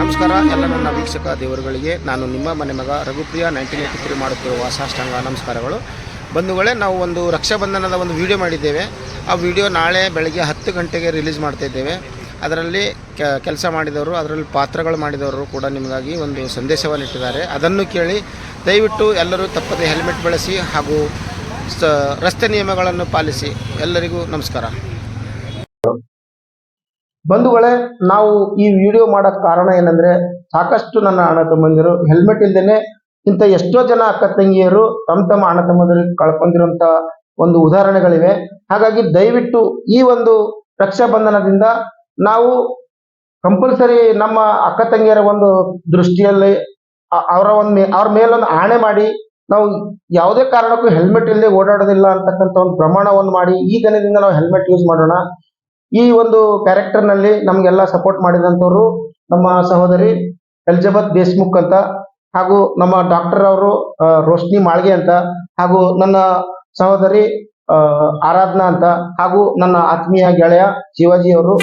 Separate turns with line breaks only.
ನಮಸ್ಕಾರ, ಎಲ್ಲ ನನ್ನ ವೀಕ್ಷಕ ದೇವರುಗಳಿಗೆ. ನಾನು ನಿಮ್ಮ ಮನೆ ಮಗ ರಘುಪ್ರಿಯ ನೈನ್ಟೀನ್ ಏಯ್ಟಿ ತ್ರೀ ಮಾಡುತ್ತಿರುವ ಸಾಷ್ಟಾಂಗ ನಮಸ್ಕಾರಗಳು. ಬಂಧುಗಳೇ, ನಾವು ಒಂದು ರಕ್ಷಾಬಂಧನದ ಒಂದು ವಿಡಿಯೋ ಮಾಡಿದ್ದೇವೆ. ಆ ವಿಡಿಯೋ ನಾಳೆ ಬೆಳಗ್ಗೆ ಹತ್ತು ಗಂಟೆಗೆ ರಿಲೀಸ್ ಮಾಡ್ತಾಯಿದ್ದೇವೆ ಅದರಲ್ಲಿ ಕೆಲಸ ಮಾಡಿದವರು, ಅದರಲ್ಲಿ ಪಾತ್ರಗಳು ಮಾಡಿದವರು ಕೂಡ ನಿಮಗಾಗಿ ಒಂದು ಸಂದೇಶವನ್ನು ಇಟ್ಟಿದ್ದಾರೆ. ಅದನ್ನು ಕೇಳಿ ದಯವಿಟ್ಟು ಎಲ್ಲರೂ ತಪ್ಪದೆ ಹೆಲ್ಮೆಟ್ ಬಳಸಿ ಹಾಗೂ ರಸ್ತೆ ನಿಯಮಗಳನ್ನು ಪಾಲಿಸಿ. ಎಲ್ಲರಿಗೂ ನಮಸ್ಕಾರ. ಬಂಧುಗಳೇ, ನಾವು ಈ ವಿಡಿಯೋ ಮಾಡೋ ಕಾರಣ ಏನಂದ್ರೆ, ಸಾಕಷ್ಟು ನನ್ನ ಅಣ್ಣ ತಮ್ಮಂದಿರು ಹೆಲ್ಮೆಟ್ ಇಲ್ದೇನೆ ಇಂಥ ಎಷ್ಟೋ ಜನ ಅಕ್ಕ ತಂಗಿಯರು ತಮ್ಮ ತಮ್ಮ ಅಣ್ಣ ತಮ್ಮಂದಿರಿಗೆ ಕಳ್ಕೊಂಡಿರುವಂತ ಒಂದು ಉದಾಹರಣೆಗಳಿವೆ. ಹಾಗಾಗಿ ದಯವಿಟ್ಟು ಈ ಒಂದು ರಕ್ಷಾಬಂಧನದಿಂದ ನಾವು ಕಂಪಲ್ಸರಿ ನಮ್ಮ ಅಕ್ಕ ತಂಗಿಯರ ಒಂದು ದೃಷ್ಟಿಯಲ್ಲಿ ಅವರ ಒಂದು ಅವ್ರ ಮೇಲೊಂದು ಆಣೆ ಮಾಡಿ, ನಾವು ಯಾವುದೇ ಕಾರಣಕ್ಕೂ ಹೆಲ್ಮೆಟ್ ಇಲ್ಲದೆ ಓಡಾಡೋದಿಲ್ಲ ಅಂತಕ್ಕಂಥ ಒಂದು ಪ್ರಮಾಣವನ್ನು ಮಾಡಿ, ಈ ದಿನದಿಂದ ನಾವು ಹೆಲ್ಮೆಟ್ ಯೂಸ್ ಮಾಡೋಣ. ಈ ಒಂದು ಕ್ಯಾರೆಕ್ಟರ್ನಲ್ಲಿ ನಮ್ಗೆಲ್ಲ ಸಪೋರ್ಟ್ ಮಾಡಿದಂತವರು ನಮ್ಮ ಸಹೋದರಿ ಎಲಿಜಬೆತ್ ದೇಶ್ಮುಖ್ ಅಂತ, ಹಾಗೂ ನಮ್ಮ ಡಾಕ್ಟರ್ ಅವರು ರೋಶ್ನಿ ಮಾಳ್ಗೆ ಅಂತ, ಹಾಗೂ ನನ್ನ ಸಹೋದರಿ ಆರಾಧನಾ ಅಂತ, ಹಾಗೂ ನನ್ನ ಆತ್ಮೀಯ ಗೆಳೆಯ ಶಿವಾಜಿ ಅವರು.